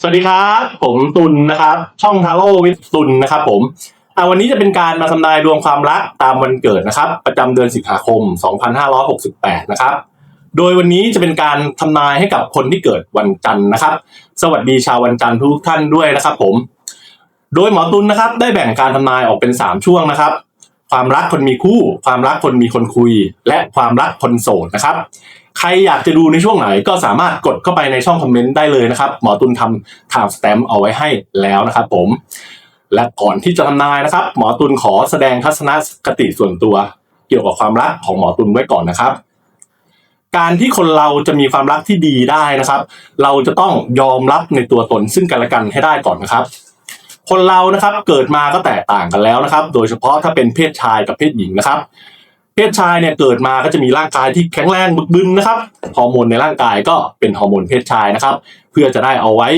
สวัสดีครับ ผมตุลนะครับ ช่องทาโร่วิทตุลนะครับผมอ่าวันนี้จะเป็นการมาทำนายดวงความรักตามวันเกิดนะครับ ประจำเดือนสิงหาคม 2568 นะครับ โดยวันนี้จะเป็นการทำนายให้กับคนที่เกิดวันจันทร์นะครับ สวัสดีชาววันจันทร์ทุกท่านด้วยนะครับ ผม โดยหมอตุลนะครับ ได้แบ่งการทำนายออกเป็น 3 ช่วงนะครับ ความรักคนมีคู่ ความรักคนมีคนคุย และความรักคนโสดนะครับ ใครอยากจะดูในช่วงไหนก็สามารถกดเข้าไปในช่องคอมเมนต์ได้เลยนะครับ หมอตุลทำ time stamp เอาไว้ให้แล้วนะครับผม และก่อนที่จะทำนายนะครับ หมอตุลขอแสดงทัศนคติส่วนตัว เกี่ยวกับความรักของหมอตุลไว้ก่อนนะครับการที่คนเราจะมีความรักที่ดีได้นะครับ เราจะต้องยอมรับในตัวตนซึ่งกันและกันให้ได้ก่อนนะครับ คนเรานะครับเกิดมาก็แตกต่างกันแล้วนะครับ โดยเฉพาะถ้าเป็นเพศชายกับเพศหญิงนะครับ เพศชายเนี่ยเกิดมาก็จะมีร่างกายที่แข็งแรงบึกบึนนะครับฮอร์โมนในร่างกายก็เป็นฮอร์โมนเพศชายนะครับ เพื่อจะได้เอาไว้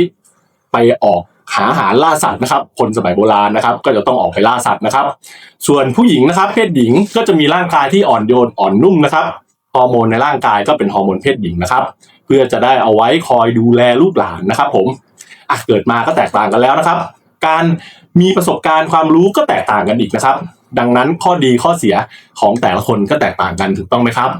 ไปออกหาอาหารล่าสัตว์นะครับ คนสมัยโบราณนะครับ ก็จะต้องออกไปล่าสัตว์นะครับ ส่วนผู้หญิงนะครับ เพศหญิงก็จะมีร่างกายที่อ่อนโยนอ่อนนุ่มนะครับฮอร์โมนในร่างกายก็เป็นฮอร์โมนเพศหญิงนะครับ เพื่อจะได้เอาไว้คอยดูแลลูกหลานนะครับ ผมอะเกิดมาก็แตกต่างกันแล้วนะครับ การมีประสบการณ์ความรู้ก็แตกต่างกันอีกนะครับ ดังนั้นข้อดีข้อเสียของแต่ละคนก็แตกต่างกันถูกต้องไหมครับ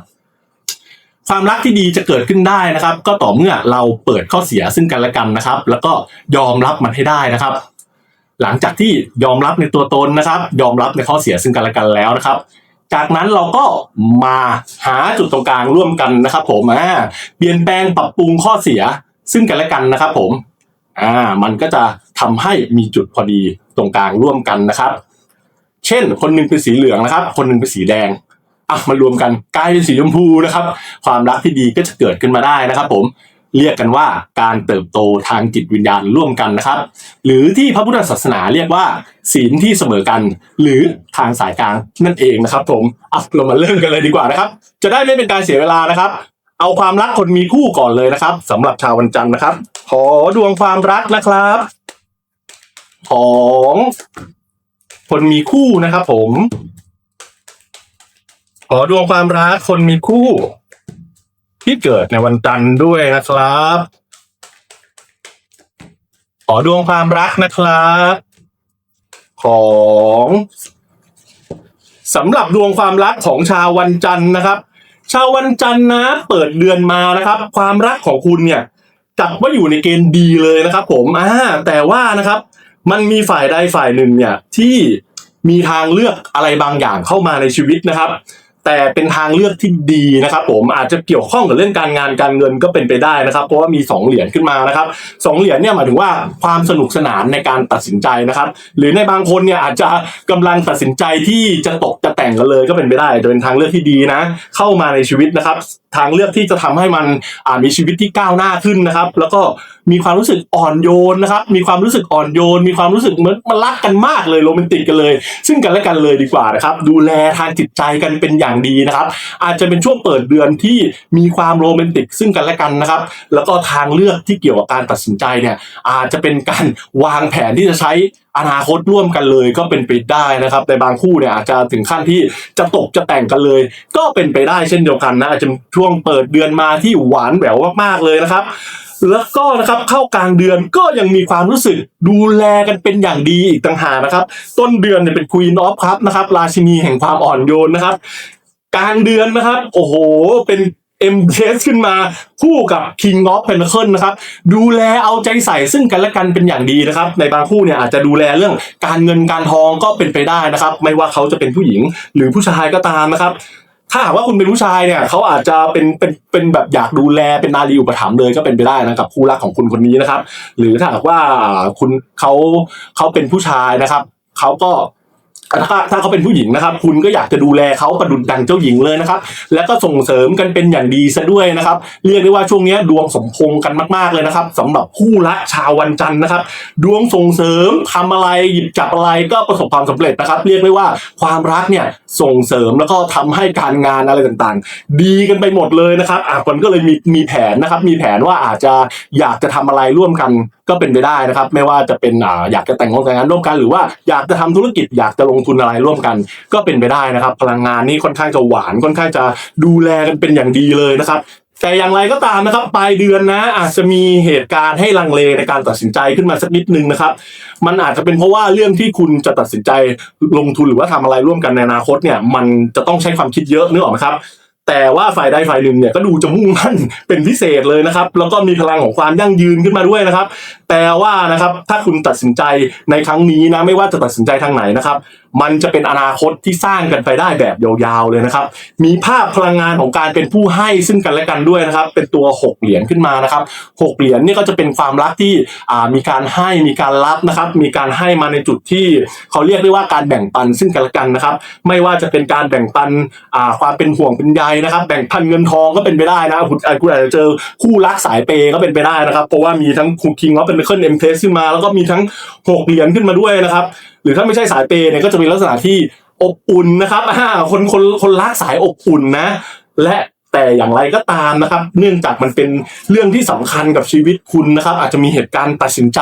ความรักที่ดีจะเกิดขึ้นได้นะครับ ก็ต่อเมื่อเราเปิดข้อเสียซึ่งกันและกันนะครับ แล้วก็ยอมรับมันให้ได้นะครับ หลังจากที่ยอมรับในตัวตนนะครับ ยอมรับในข้อเสียซึ่งกันและกันแล้วนะครับจากนั้นเราก็มาหาจุดตรงกลางร่วมกันนะครับ ผมอ่าเปลี่ยนแปลงปรับปรุงข้อเสียซึ่งกันและกันนะครับ ผม อ่ามันก็จะทำให้มีจุดพอดีตรงกลางร่วมกันนะครับ เช่น คนหนึ่งเป็นสีเหลืองนะครับ คนหนึ่งเป็นสีแดงอะมารวมกันกลายเป็นสีชมพูนะครับ ความรักที่ดีก็จะเกิดขึ้นมาได้นะครับ ผมเรียกกันว่าการเติบโตทางจิตวิญญาณร่วมกันนะครับ หรือที่พระพุทธศาสนาเรียกว่า ศีลที่เสมอกัน หรือทางสายกลางนั่นเองนะครับ ผมอะเรามาเริ่มกันเลยดีกว่านะครับ จะได้ไม่เป็นการเสียเวลานะครับ เอาความรักคนมีคู่ก่อนเลยนะครับสำหรับชาววันจันทร์นะครับ ขอดวงความรักนะครับ ของคนมีคู่นะครับผม ขอดวงความรักคนมีคู่ ที่เกิดในวันจันทร์ด้วยนะครับ ขอดวงความรักนะครับ ของสำหรับดวงความรักของชาววันจันทร์นะครับ ชาววันจันทร์นะ เปิดเดือนมานะครับ ความรักของคุณเนี่ยจับว่าอยู่ในเกณฑ์ดีเลยนะครับผมอ่าแต่ว่านะครับ มันมีฝ่ายใดฝ่ายหนึ่งเนี่ยที่มีทางเลือกอะไรบางอย่างเข้ามาในชีวิตนะครับ แต่เป็นทางเลือกที่ดีนะครับ ผมอาจจะเกี่ยวข้องกับเรื่องการงานการเงินก็เป็นไปได้นะครับ เพราะว่ามีสองเหรียญขึ้นมานะครับสองเหรียญเนี่ยหมายถึงว่าความสนุกสนานในการตัดสินใจนะครับ หรือในบางคนเนี่ยอาจจะกำลังตัดสินใจที่จะตกจะแต่งกันเลยก็เป็นไปได้จะเป็นทางเลือกที่ดีนะ เข้ามาในชีวิตนะครับ ทางเลือกที่จะทำให้มันมีชีวิตที่ก้าวหน้าขึ้นนะครับ แล้วก็มีความรู้สึกอ่อนโยนนะครับ มีความรู้สึกอ่อนโยน มีความรู้สึกเหมือนมันรักกันมากเลยโรแมนติกกันเลย ซึ่งกันและกันเลยดีกว่านะครับ ดูแลทางจิตใจกันเป็นอย่างดีนะครับ อาจจะเป็นช่วงเปิดเดือนที่มีความโรแมนติกซึ่งกันและกันนะครับ แล้วก็ทางเลือกที่เกี่ยวกับการตัดสินใจเนี่ยอาจจะเป็นการวางแผนที่จะใช้อนาคตร่วมกันเลยก็เป็นไปได้นะครับในบางคู่เนี่ยอาจจะถึงขั้นที่จะตกจะแต่งกันเลย ก็เป็นไปได้เช่นเดียวกันนะอาจจะช่วงเปิดเดือนมาที่หวานแหววมากๆเลยนะครับแล้วก็นะครับเข้ากลางเดือนก็ยังมีความรู้สึกดูแลกันเป็นอย่างดีอีกต่างหากนะครับ ต้นเดือนเนี่ยเป็นควีนออฟครับนะครับ ราชินีแห่งความอ่อนโยนนะครับ กลางเดือนนะครับ โอ้โห เป็นเอ็มเสขึ้นมาคู่กับ King of Pentacle นะครับดูแลเอาใจใส่ซึ่งกันและกันเป็นอย่างดีนะครับ ในบางคู่เนี่ยอาจจะดูแลเรื่องการเงินการทองก็เป็นไปได้นะครับ ไม่ว่าเขาจะเป็นผู้หญิงหรือผู้ชายก็ตามนะครับ ถ้าหากว่าคุณเป็นผู้ชายเนี่ยเขาอาจจะเป็นเป็นเป็นแบบอยากดูแลเป็นนารีอุปถัมภ์เลยก็เป็นไปได้นะกับคู่รักของคุณคนนี้นะครับ หรือถ้าหากว่าคุณเขาเขาเป็นผู้ชายนะครับเขาก็ ถ้าถ้าเขาเป็นผู้หญิงนะครับ คุณก็อยากจะดูแลเขาประดุจดังเจ้าหญิงเลยนะครับ แล้วก็ส่งเสริมกันเป็นอย่างดีซะด้วยนะครับ เรียกได้ว่าช่วงนี้ดวงสมพงกันมาก ๆเลยนะครับสำหรับคู่รักชาววันจันทร์นะครับ ดวงส่งเสริมทำอะไรหยิบจับอะไรก็ประสบความสำเร็จนะครับ เรียกได้ว่าความรักเนี่ยส่งเสริมแล้วก็ทำให้การงานอะไรต่างๆ ดีกันไปหมดเลยนะครับอะคนก็เลยมีมีแผนนะครับ มีแผนว่าอาจจะอยากจะทำอะไรร่วมกันก็เป็นไปได้นะครับ ไม่ว่าจะเป็นอ่าอยากจะแต่งงานแต่งงานร่วมกันหรือว่าอยากจะทำธุรกิจอยากจะลงทุนอะไรร่วมกัน ก็เป็นไปได้นะครับ พลังงานนี่ค่อนข้างจะหวานค่อนข้างจะดูแลกันเป็นอย่างดีเลยนะครับแต่อย่างไรก็ตามนะครับปลายเดือนนะ อาจจะมีเหตุการณ์ให้ลังเลในการตัดสินใจขึ้นมาสักนิดนึงนะครับ มันอาจจะเป็นเพราะว่าเรื่องที่คุณจะตัดสินใจลงทุนหรือว่าทำอะไรร่วมกันในอนาคตเนี่ย มันจะต้องใช้ความคิดเยอะนึกออกไหมครับ แต่ว่าฝ่ายใดฝ่ายหนึ่งเนี่ยก็ดูจะมุ่งมั่นเป็นพิเศษเลยนะครับ แล้วก็มีพลังของความยั่งยืนขึ้นมาด้วยนะครับ แต่ว่านะครับถ้าคุณตัดสินใจในครั้งนี้นะไม่ว่าจะตัดสินใจทางไหนนะครับ มันจะเป็นอนาคตที่สร้างกันไปได้แบบยาวๆเลยนะครับ มีภาพพลังงานของการเป็นผู้ให้ซึ่งกันและกันด้วยนะครับ เป็นตัวหกเหรียญขึ้นมานะครับหกเหรียญนี่ก็จะเป็นความรักที่มีการให้มีการรับนะครับ มีการให้มาในจุดที่เขาเรียกได้ว่าการแบ่งปันซึ่งกันและกันนะครับ ไม่ว่าจะเป็นการแบ่งปันความเป็นห่วงเป็นใยนะครับ แบ่งปันเงินทองก็เป็นไปได้นะคุณอาจจะเจอคู่รักสายเปย์ก็เป็นไปได้นะครับ เพราะว่ามีทั้งคุกคิงว่าเป็นเคิลเอ็มเทสขึ้นมา แล้วก็มีทั้งหกเหรียญขึ้นมาด้วยนะครับ หรือถ้าไม่ใช่สายเปย์เนี่ยก็จะมีลักษณะที่อบอุ่นนะครับอ่าคนคนคนรักสายอบอุ่นนะ และ แต่อย่างไรก็ตามนะครับ เนื่องจากมันเป็นเรื่องที่สำคัญกับชีวิตคุณนะครับ อาจจะมีเหตุการณ์ตัดสินใจ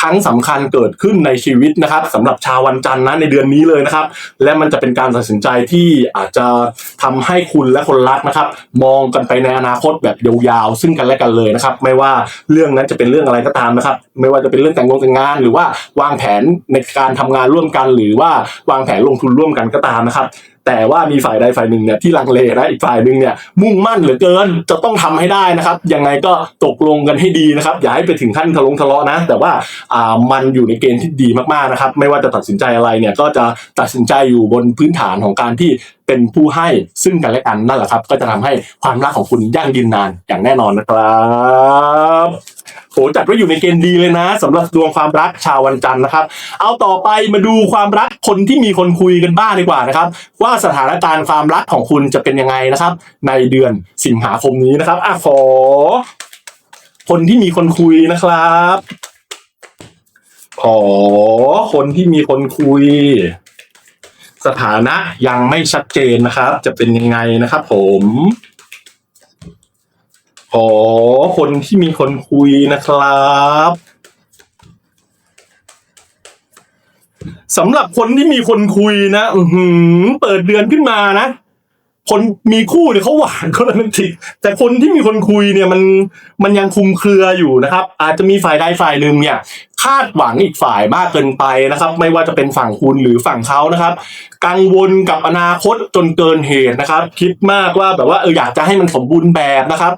ครั้งสำคัญเกิดขึ้นในชีวิตนะครับสำหรับชาววันจันทร์นะในเดือนนี้เลยนะครับ และมันจะเป็นการตัดสินใจที่อาจจะทำให้คุณและคนรักนะครับ มองกันไปในอนาคตแบบยาวๆซึ่งกันและกันเลยนะครับ ไม่ว่าเรื่องนั้นจะเป็นเรื่องอะไรก็ตามนะครับ ไม่ว่าจะเป็นเรื่องแต่งงานแต่งงาน หรือว่าวางแผนในการทำงานร่วมกัน หรือว่าวางแผนลงทุนร่วมกันก็ตามนะครับ แต่ว่ามีฝ่ายใดฝ่ายหนึ่งเนี่ยที่ลังเลนะอีกฝ่ายหนึ่งเนี่ยมุ่งมั่นเหลือเกินจะต้องทำให้ได้นะครับยังไงก็ตกลงกันให้ดีนะครับอย่าให้ไปถึงขั้นทะลงทะเลาะนะ แต่ว่าอ่ามันอยู่ในเกณฑ์ที่ดีมากๆนะครับไม่ว่าจะตัดสินใจอะไรเนี่ยก็จะตัดสินใจอยู่บนพื้นฐานของการที่ เป็นผู้ให้ซึ่งกันและกันนั่นแหละครับ ก็จะทำให้ความรักของคุณยั่งยืนนานอย่างแน่นอนนะครับโหจัดไว้อยู่ในเกณฑ์ดีเลยนะสำหรับดวงความรักชาววันจันทร์นะครับ เอาต่อไปมาดูความรักคนที่มีคนคุยกันบ้างดีกว่านะครับ ว่าสถานการณ์ความรักของคุณจะเป็นยังไงนะครับ ในเดือนสิงหาคมนี้นะครับอะขอ คนที่มีคนคุยนะครับ ขอคนที่มีคนคุย สถานะยังไม่ชัดเจนนะครับ จะเป็นยังไงนะครับ ผมขอคนที่มีคนคุยนะครับสำหรับคนที่มีคนคุยนะ อืเปิดเดือนขึ้นมานะ คนมีคู่เนี่ยเขาหวานคนละนึกทีแต่คนที่มีคนคุยเนี่ยมันมันยังคุมเครืออยู่นะครับ อาจจะมีฝ่ายใดฝ่ายหนึ่งเนี่ย คาดหวังอีกฝ่ายมากเกินไปนะครับ ไม่ว่าจะเป็นฝั่งคุณหรือฝั่งเขานะครับ กังวลกับอนาคตจนเกินเหตุนะครับ คิดมากว่าแบบว่าเอออยากจะให้มันสมบูรณ์แบบนะครับ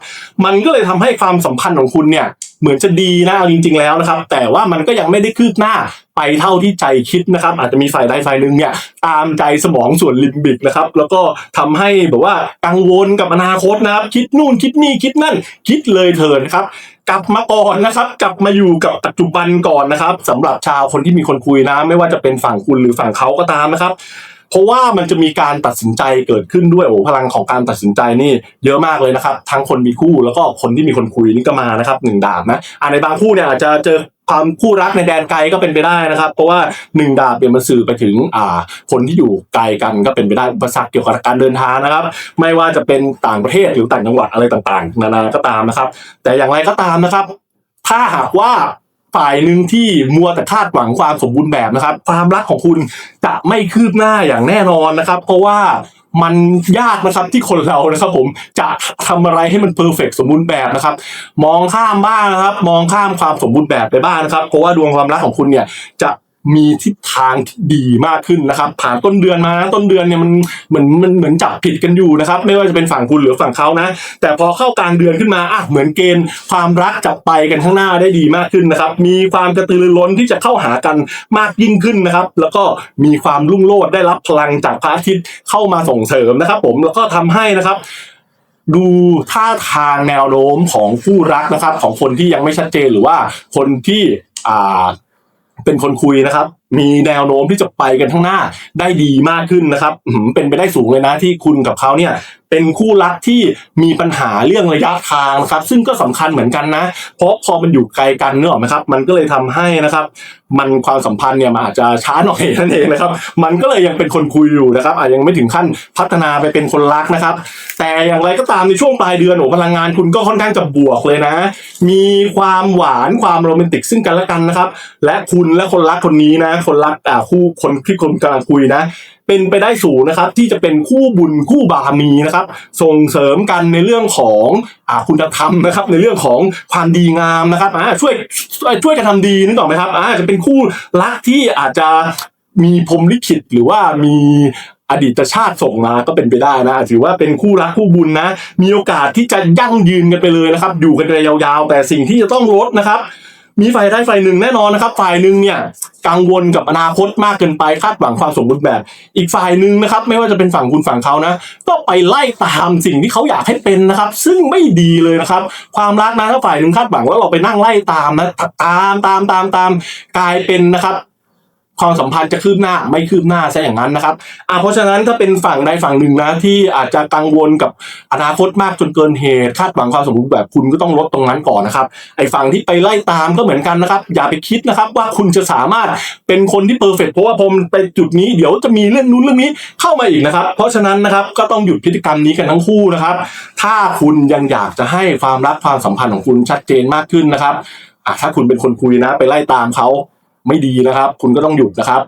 มันก็เลยทำให้ความสัมพันธ์ของคุณเนี่ยเหมือนจะดีนะเอาจริง ๆ แล้วนะครับ แต่ว่ามันก็ยังไม่ได้คืบหน้าไปเท่าที่ใจคิดนะครับ อาจจะมีฝ่ายใดฝ่ายหนึ่งเนี่ยตามใจสมองส่วนลิมบิกนะครับ แล้วก็ทำให้แบบว่ากังวลกับอนาคตนะครับ คิดนู่นคิดนี่คิดนั่น คิดเลยเถิดนะครับ กลับมาก่อนนะครับ กลับมาอยู่กับปัจจุบันก่อนนะครับสำหรับชาวคนที่มีคนคุยนะ ไม่ว่าจะเป็นฝั่งคุณหรือฝั่งเขาก็ตามนะครับ เพราะว่ามันจะมีการตัดสินใจเกิดขึ้นด้วยโอ้พลังของการตัดสินใจนี่เยอะมากเลยนะครับ ทั้งคนมีคู่แล้วก็คนที่มีคนคุยนี่ก็มานะครับหนึ่งดาบนะอ่าในบางคู่เนี่ยอาจจะเจอ ความคู่รักในแดนไกลก็เป็นไปได้นะครับ เพราะว่าหนึ่งดาบเนี่ยมันสื่อไปถึงอ่าคนที่อยู่ไกลกันก็เป็นไปได้อุปสรรคเกี่ยวกับการเดินทางนะครับ ไม่ว่าจะเป็นต่างประเทศหรือต่างจังหวัดอะไรต่างๆ นานาก็ตามนะครับ แต่อย่างไรก็ตามนะครับ ถ้าหากว่าฝ่ายหนึ่งที่มัวแต่คาดหวังความสมบูรณ์แบบนะครับ ความรักของคุณจะไม่คืบหน้าอย่างแน่นอนนะครับ เพราะว่า มันยากนะครับที่คนเรานะครับ ผมจะทำอะไรให้มันเพอร์เฟกสมบูรณ์แบบนะครับ มองข้ามบ้างนะครับ มองข้ามความสมบูรณ์แบบไปบ้างนะครับ เพราะว่าดวงความรักของคุณเนี่ยจะ มีทิศทางที่ดีมากขึ้นนะครับ ผ่านต้นเดือนมานะต้นเดือนเนี่ยมันเหมือนมันเหมือนจับผิดกันอยู่นะครับ ไม่ว่าจะเป็นฝั่งคุณหรือฝั่งเขานะ แต่พอเข้ากลางเดือนขึ้นมาอะเหมือนเกณฑ์ความรักจับไปกันข้างหน้าได้ดีมากขึ้นนะครับ มีความกระตือรือร้นที่จะเข้าหากันมากยิ่งขึ้นนะครับ แล้วก็มีความรุ่งโรจน์ได้รับพลังจากพระอาทิตย์เข้ามาส่งเสริมนะครับ ผมแล้วก็ทำให้นะครับดูท่าทางแนวโน้มของคู่รักนะครับ ของคนที่ยังไม่ชัดเจนหรือว่าคนที่อ่า เป็นคนคุยนะครับมีแนวโน้มที่จะไปกันข้างหน้าได้ดีมากขึ้นนะครับเป็นไปได้สูงเลยนะที่คุณกับเขาเนี่ยเป็นคู่รักที่มีปัญหาเรื่องระยะทางนะครับ ซึ่งก็สำคัญเหมือนกันนะ เพราะพอมันอยู่ไกลกันเนกอะไหมครับ มันก็เลยทำให้นะครับ มันความสัมพันธ์เนี่ยมันอาจจะช้าหน่อยนั่นเองนะครับ มันก็เลยยังเป็นคนคุยอยู่นะครับ อาจยังไม่ถึงขั้นพัฒนาไปเป็นคนรักนะครับ แต่อย่างไรก็ตามในช่วงปลายเดือนโอ้พลังงานคุณก็ค่อนข้างจะบวกเลยนะ มีความหวานความโรแมนติกซึ่งกันและกันนะครับ และคุณและคนรักคนนี้นะคนรักอ่าคู่คนที่คนกำลังคุยนะ เป็นไปได้สูงนะครับ ที่จะเป็นคู่บุญคู่บารมีนะครับ ส่งเสริมกันในเรื่องของอ่าคุณธรรมนะครับ ในเรื่องของความดีงามนะครับอ่าช่วยช่วยกันทำดีนึกออกไหมครับอ่าจะเป็นคู่รักที่อาจจะมีพรมลิขิตหรือว่ามีอดีตชาติส่งมาก็เป็นไปได้นะถือว่าเป็นคู่รักคู่บุญนะ มีโอกาสที่จะยั่งยืนกันไปเลยนะครับ อยู่กันไปยาวๆ แต่สิ่งที่จะต้องลดนะครับ มีฝ่ายใดฝ่ายหนึ่งแน่นอนนะครับ ฝ่ายหนึ่งเนี่ยกังวลกับอนาคตมากเกินไปคาดหวังความสมบูรณ์แบบ อีกฝ่ายหนึ่งนะครับ ไม่ว่าจะเป็นฝั่งคุณฝั่งเขานะ ก็ไปไล่ตามสิ่งที่เขาอยากให้เป็นนะครับ ซึ่งไม่ดีเลยนะครับ ความรักนะถ้าฝ่ายหนึ่งคาดหวังว่าเราไปนั่งไล่ตามนะตามตามตามตามกลายเป็นนะครับ ความสัมพันธ์จะคืบหน้าไม่คืบหน้าซะอย่างนั้นนะครับอ่าเพราะฉะนั้นถ้าเป็นฝั่งใดฝั่งหนึ่งนะที่อาจจะกังวลกับอนาคตมากจนเกินเหตุคาดหวังความสมบูรณ์แบบคุณก็ต้องลดตรงนั้นก่อนนะครับไอ้ฝั่งที่ไปไล่ตามก็เหมือนกันนะครับ อย่าไปคิดนะครับว่าคุณจะสามารถเป็นคนที่เพอร์เฟกเพราะว่าพอมนไปจุดนี้เดี๋ยวจะมีเรื่องนู้นเรื่องนี้เข้ามาอีกนะครับ เพราะฉะนั้นนะครับก็ต้องหยุดพฤติกรรมนี้กันทั้งคู่นะครับ ถ้าคุณยังอยากจะให้ความรักความสัมพันธ์ของคุณชัดเจนมากขึ้นนะครับอะถ้าคุณเป็นคนคุยนะ ไปไล่ตามเขา ไม่ดีนะครับ คุณก็ต้องหยุดนะครับ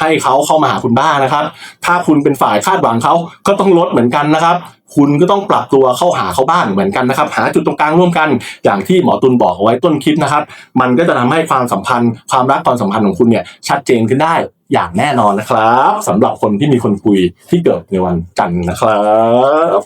ให้เขาเข้ามาหาคุณบ้างนะครับ ถ้าคุณเป็นฝ่ายคาดหวังเขาก็ต้องลดเหมือนกันนะครับ คุณก็ต้องปรับตัวเข้าหาเขาบ้างเหมือนกันนะครับ หาจุดตรงกลางร่วมกัน อย่างที่หมอตุลบอกเอาไว้ต้นคลิปนะครับ มันก็จะทำให้ความสัมพันธ์ ความรักความสัมพันธ์ของคุณเนี่ยชัดเจนขึ้นได้อย่างแน่นอนนะครับสำหรับคนที่มีคนคุยที่เกิดในวันจันทร์นะครับ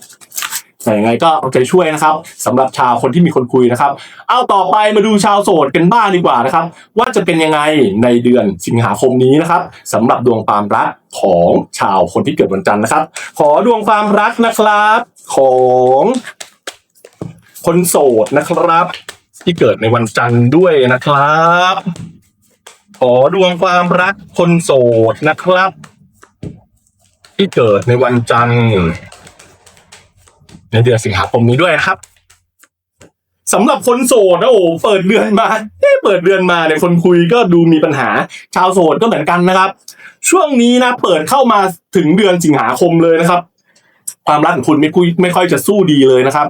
แต่ยังไงก็เอาใจช่วยนะครับสำหรับชาวคนที่มีคนคุยนะครับ เอาต่อไปมาดูชาวโสดกันบ้างดีกว่านะครับ ว่าจะเป็นยังไงในเดือนสิงหาคมนี้นะครับสำหรับดวงความรักของชาวคนที่เกิดวันจันทร์นะครับ ขอดวงความรักนะครับ ของคนโสดนะครับ ที่เกิดในวันจันทร์ด้วยนะครับ ขอดวงความรักคนโสดนะครับ ที่เกิดในวันจันทร์ ในเดือนสิงหาคมนี้ด้วยนะครับสำหรับคนโสดนะโอ้เปิดเดือนมาเเปิดเดือนมาเนี่ยคนคุยก็ดูมีปัญหา ชาวโสดก็เหมือนกันนะครับ ช่วงนี้นะเปิดเข้ามาถึงเดือนสิงหาคมเลยนะครับ ความรักของคุณไม่คุยไม่ค่อยจะสู้ดีเลยนะครับ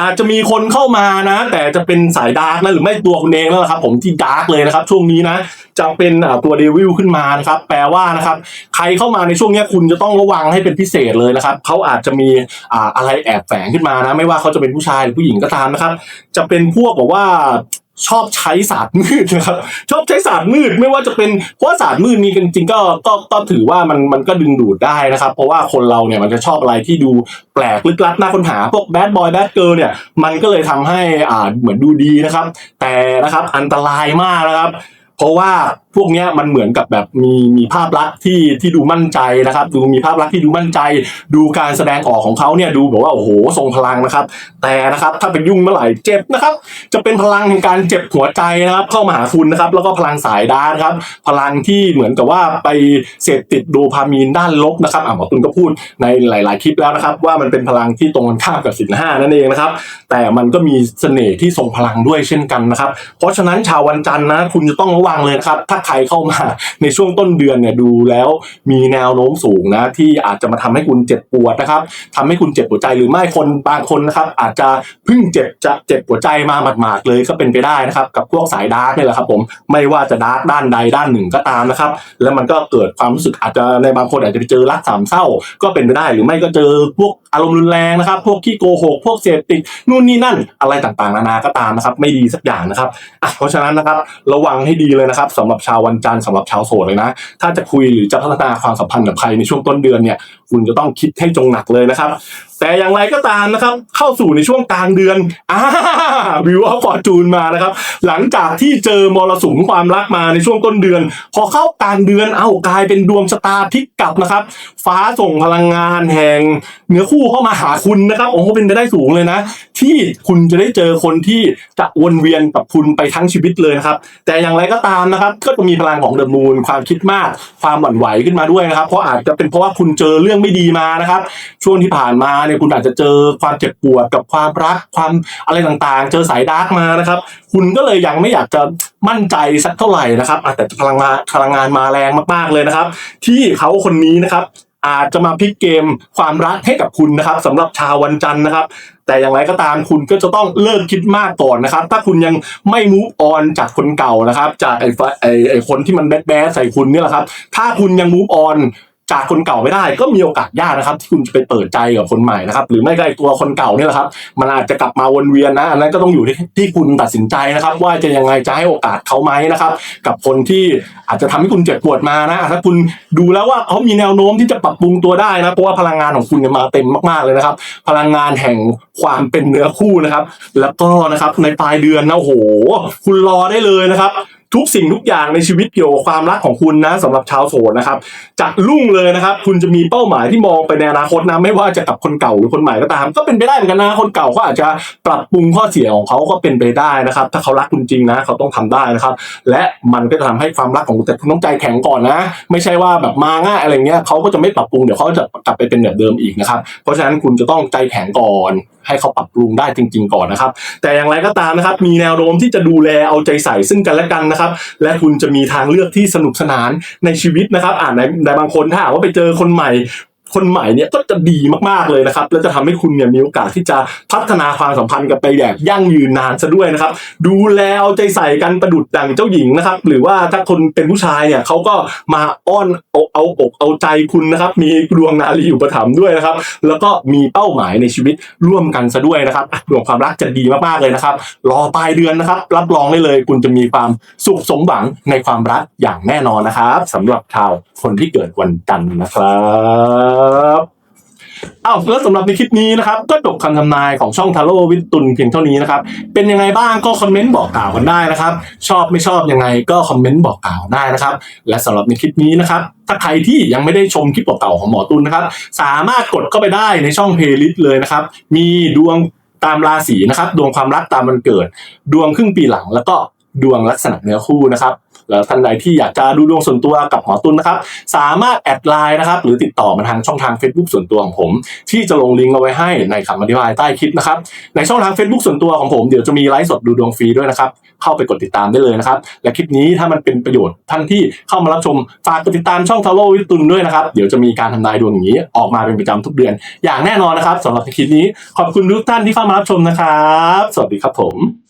อาจจะมีคนเข้ามานะ แต่จะเป็นสายดาร์กนะหรือไม่ตัวคุณเองแล้วครับ ผมที่ดาร์กเลยนะครับ ช่วงนี้นะจะเป็นตัวเดวิลขึ้นมานะครับ แปลว่านะครับ ใครเข้ามาในช่วงนี้คุณจะต้องระวังให้เป็นพิเศษเลยนะครับเขาอาจจะมีออะไรแอบแฝงขึ้นมานะ ไม่ว่าเขาจะเป็นผู้ชายหรือผู้หญิงก็ตามนะครับ จะเป็นพวกแบบว่า ชอบใช้ศาสตร์มืดนะครับชอบใช้ศาสตร์มืดไม่ว่าจะเป็นเพราะว่าศาสตร์มืดนี่จริงๆก็ก็ก็ถือว่ามันมันก็ดึงดูดได้นะครับ เพราะว่าคนเราเนี่ยมันจะชอบอะไรที่ดูแปลกลึกลับน่าค้นหาพวกแบดบอยแบดเกิร์ลเนี่ยมันก็เลยทำให้อ่าเหมือนดูดีนะครับ แต่นะครับอันตรายมากนะครับ เพราะว่าพวกเนี้ยมันเหมือนกับแบบมีมีภาพลักษณ์ที่ที่ดูมั่นใจนะครับ ดูมีภาพลักษณ์ที่ดูมั่นใจ ดูการแสดงออกของเขาเนี่ยดูแบบว่าโอ้โหทรงพลังนะครับ แต่นะครับถ้าไปยุ่งเมื่อไหร่เจ็บนะครับ จะเป็นพลังแห่งการเจ็บหัวใจนะครับ เข้ามาหาคุณนะครับ แล้วก็พลังสายดาร์นครับ พลังที่เหมือนกับว่าไปเสพติดโดพามีนด้านลบนะครับอะหมอตุนก็พูดในหลาย ๆ คลิปแล้วนะครับ ว่ามันเป็นพลังที่ตรงกันข้ามกับสินห้านั่นเองนะครับ แต่มันก็มีเสน่ห์ที่ทรงพลังด้วยเช่นกันนะครับ เพราะฉะนั้นชาววันจันทร์นะคุณจะต้องระวังเลยนะครับถ้าใครเข้ามาในช่วงต้นเดือนเนี่ยดูแล้วมีแนวโน้มสูงนะที่อาจจะมาทำให้คุณเจ็บปวดนะครับทำให้คุณเจ็บหัวใจหรือไม่คนบางคนนะครับอาจจะเพิ่งเจ็บจะเจ็บหัวใจมาหมาดๆเลยก็เป็นไปได้นะครับกับพวกสายดาร์กนี่แหละครับผมไม่ว่าจะดาร์กด้านใดด้านหนึ่งก็ตามนะครับแล้วมันก็เกิดความรู้สึกอาจจะในบางคนอาจจะไปเจอรักสามเศร้าก็เป็นไปได้หรือไม่ก็เจอพวกอารมณ์รุนแรงนะครับ พวกขี้โกหกพวกเสพติดนู่นนี่นั่นอะไรต่างๆ นานาก็ตามนะครับ ไม่ดีสักอย่างนะครับอะเพราะฉะนั้นนะครับระวังให้ดีเลยนะครับสำหรับชาววันจันทร์สำหรับชาวโสดเลยนะ ถ้าจะคุยหรือจะพัฒนาความสัมพันธ์กับใครในช่วงต้นเดือนเนี่ย คุณจะต้องคิดให้จงหนักเลยนะครับ แต่อย่างไรก็ตามนะครับ เข้าสู่ในช่วงกลางเดือนอ่าวิวออฟฟอร์จูนมานะครับ หลังจากที่เจอมรสุมความรักมาในช่วงต้นเดือน พอเข้ากลางเดือนเอากลายเป็นดวงชะตาพลิกกลับนะครับ ฟ้าส่งพลังงานแห่งเนื้อคู่เข้ามาหาคุณนะครับโอ้โหเป็นไปได้สูงเลยนะ ที่คุณจะได้เจอคนที่จะวนเวียนกับคุณไปทั้งชีวิตเลยนะครับ แต่อย่างไรก็ตามนะครับ ก็จะมีพลังของเดอะมูนความคิดมาก ความหวั่นไหวขึ้นมาด้วยนะครับ เพราะอาจจะเป็นเพราะว่าคุณเจอเรื่องไม่ดีมานะครับ ช่วงที่ผ่านมาเนี่ยคุณอาจจะเจอความเจ็บปวดกับความรักความอะไรต่างๆ เจอสายดาร์กมานะครับ คุณก็เลยยังไม่อยากจะมั่นใจสักเท่าไหร่นะครับแต่พลังงานพลังงานมาแรงมากๆเลยนะครับ ที่เขาคนนี้นะครับอาจจะมาพลิกเกมความรักให้กับคุณนะครับสำหรับชาววันจันทร์นะครับ แต่อย่างไรก็ตามคุณก็จะต้องเลิกคิดมากก่อนนะครับ ถ้าคุณยังไม่มูฟออนจากคนเก่านะครับ จากไอ้ฟไอ้ไอ้คนที่มันแบดแบดใส่คุณเนี่ยแหละครับ ถ้าคุณยังมูฟออน จากคนเก่าไม่ได้ ก็มีโอกาสยากนะครับ ที่คุณจะไปเปิดใจกับคนใหม่นะครับ หรือไม่ก็ไอตัวคนเก่าเนี่ยแหละครับ มันอาจจะกลับมาวนเวียนนะอันนั้นก็ต้องอยู่ที่ที่คุณตัดสินใจนะครับ ว่าจะยังไงจะให้โอกาสเขาไหมนะครับ กับคนที่อาจจะทำให้คุณเจ็บปวดมานะถ้าคุณดูแล้วว่าเขามีแนวโน้มที่จะปรับปรุงตัวได้นะเพราะว่าพลังงานของคุณเนี่ยมาเต็มมากๆเลยนะครับ พลังงานแห่งความเป็นเนื้อคู่นะครับ แล้วก็นะครับในปลายเดือนนะโอ้โห คุณรอได้เลยนะครับ ทุกสิ่งทุกอย่างในชีวิตเกี่ยวกับความรักของคุณนะสำหรับชาวโสดนะครับจะรุ่งเลยนะครับ คุณจะมีเป้าหมายที่มองไปในอนาคตนะไม่ว่าจะกับคนเก่าหรือคนใหม่ก็ตาม ก็เป็นไปได้เหมือนกันนะคนเก่าเขาอาจจะปรับปรุงข้อเสียของเขาก็เป็นไปได้นะครับ ถ้าเขารักคุณจริงนะเขาต้องทำได้นะครับ และมันก็จะทำให้ความรักของคุณแต่คุณต้องใจแข็งก่อนนะ ไม่ใช่ว่าแบบมาง่ายอะไรเงี้ยเขาก็จะไม่ปรับปรุงเดี๋ยวเขาจะกลับไปเป็นแบบเดิมอีกนะครับเพราะฉะนั้นคุณจะต้องใจแข็งก่อน ให้เขาปรับปรุงได้จริง ๆ ก่อนนะครับ แต่อย่างไรก็ตามนะครับ มีแนวโน้มที่จะดูแลเอาใจใส่ซึ่งกันและกันนะครับ และคุณจะมีทางเลือกที่สนุกสนานในชีวิตนะครับอ่านในในบางคนถ้าหากว่าไปเจอคนใหม่ คนใหม่เนี่ยก็จะดีมากๆเลยนะครับและจะทำให้คุณเนี่ยมีโอกาสที่จะพัฒนาความสัมพันธ์กันไปอย่างยั่งยืนนานซะด้วยนะครับ ดูแลเอาใจใส่กันประดุดดังเจ้าหญิงนะครับ หรือว่าถ้าคนเป็นผู้ชายเนี่ยเขาก็มาอ้อนเอาเอาอกเอาใจคุณนะครับ มีดวงนารีอุประถมด้วยนะครับ แล้วก็มีเป้าหมายในชีวิตร่วมกันซะด้วยนะครับดวงความรักจะดีมากๆเลยนะครับ รอปลายเดือนนะครับ รับรองได้เลยคุณจะมีความสุขสมหวังในความรักอย่างแน่นอนนะครับสำหรับชาวคนที่เกิดวันจันทร์นะครับอ้าวแล้วสำหรับในคลิปนี้นะครับ ก็จบคำทำนายของช่องทาโร่วิตุนเพียงเท่านี้นะครับ เป็นยังไงบ้างก็คอมเมนต์บอกกล่าวกันได้นะครับ ชอบไม่ชอบยังไงก็คอมเมนต์บอกกล่าวได้นะครับ และสำหรับในคลิปนี้นะครับ ถ้าใครที่ยังไม่ได้ชมคลิปเก่าๆของหมอตุลนะครับ สามารถกดเข้าไปได้ในช่องเพลย์ลิสต์เลยนะครับ มีดวงตามราศีนะครับ ดวงความรักตามวันเกิด ดวงครึ่งปีหลังแล้วก็ดวงลักษณะเนื้อคู่นะครับ แล้วท่านใดที่อยากจะดูดวงส่วนตัวกับหมอตุลนะครับ สามารถแอดไลน์นะครับ หรือติดต่อมาทางช่องทาง Facebook ส่วนตัวของผม ที่จะลงลิงก์เอาไว้ให้ในคำอธิบายใต้คลิปนะครับ ในช่องทาง Facebook ส่วนตัวของผมเดี๋ยวจะมีไลฟ์สดดูดวงฟรีด้วยนะครับ เข้าไปกดติดตามได้เลยนะครับ และคลิปนี้ถ้ามันเป็นประโยชน์ท่านที่เข้ามารับชมฝากกดติดตามช่องทาโร่วิตุนด้วยนะครับ เดี๋ยวจะมีการทำนายดวงอย่างนี้ ออกมาเป็นประจำทุกเดือน อย่างแน่นอนนะครับสำหรับคลิปนี้ขอบคุณทุกท่านที่เข้ามารับชมนะครับ สวัสดีครับผม